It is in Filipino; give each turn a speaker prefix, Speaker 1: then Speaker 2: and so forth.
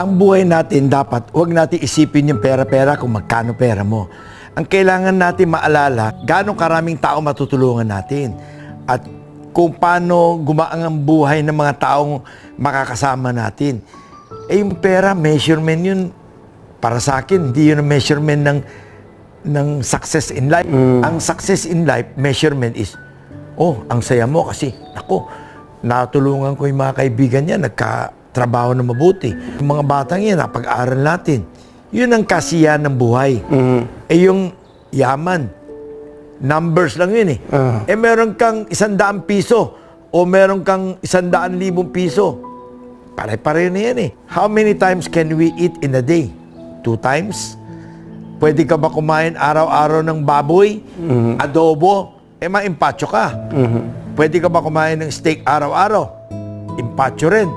Speaker 1: ang buhay natin dapat, huwag natin isipin yung pera-pera kung magkano pera mo. Ang kailangan natin maalala, gano'ng karaming tao matutulungan natin. At kung paano gumaang ang buhay ng mga taong makakasama natin. Eh yung pera, measurement yun, para sa akin, hindi yun ang measurement ng, ng success in life. Ang success in life, measurement is, oh, ang saya mo kasi, ako, natulungan ko yung mga kaibigan niya, nagkatrabaho na mabuti. Yung mga batang yan, napag-aral natin. Yun ang kasiyahan ng buhay. Eh yung yaman, numbers lang yun eh.
Speaker 2: Ah.
Speaker 1: Eh meron kang isandaan piso o meron kang isandaan libong piso. Pare-pareho na yan eh. How many times can we eat in a day? Two times? Pwede ka ba kumain araw-araw ng baboy, adobo, eh maimpacho ka. Pwede ka ba kumain ng steak araw-araw? Impacho rin.